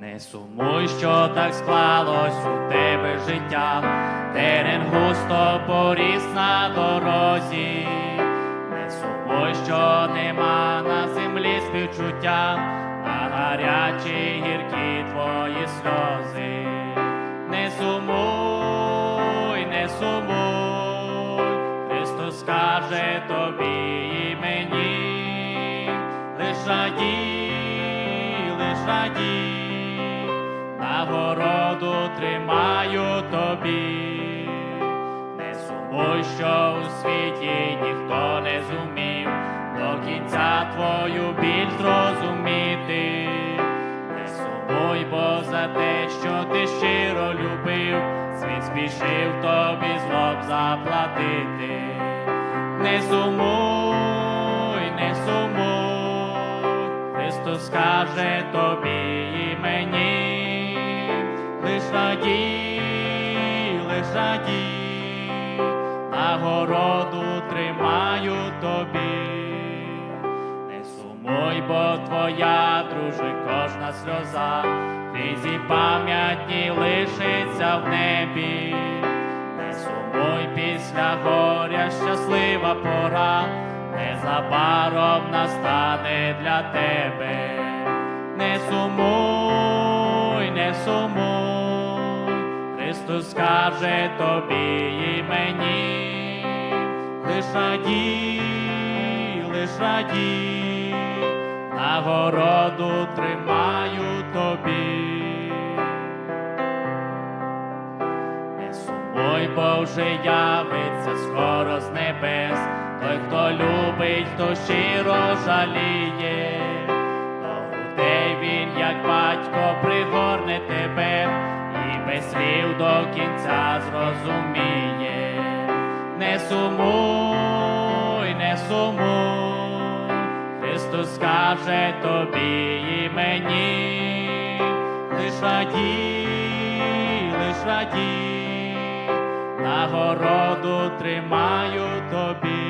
Не сумуй, що так склалось у тебе життя, терен густо поріс на дорозі, не сумуй, що нема на землі співчуття, а гарячі гіркі твої сльози. Не сумуй, не сумуй, Христос скаже тобі і мені, лиш радій, лиш радій, нагороду тримаю тобі, не сумуй, що у світі ніхто не зумів до кінця твою біль зрозуміти. Не сумуй, бо за те, що ти щиро любив, світ спішив тобі злоб заплатити. Не сумуй, не сумуй, Христос скаже тобі і мені, радій, лиш радій, нагороду тримаю тобі. Не сумуй, бо твоя, друже, кожна сльоза, книзі пам'ятні лишиться в небі. Не сумуй після горя щаслива пора, незабаром настане для тебе. Не сумуй, не сумуй, Христос скаже тобі і мені, лиш радій, лиш радій, нагороду тримаю тобі. Не сумуй, бо вже явиться скоро з небес, той, хто любить, хто щиро жаліє, до грудей він, як батько, тебе без до кінця зрозуміє. Не сумуй, не сумуй, Христос скаже тобі і мені, лиш радій, лиш радій, нагороду тримаю тобі.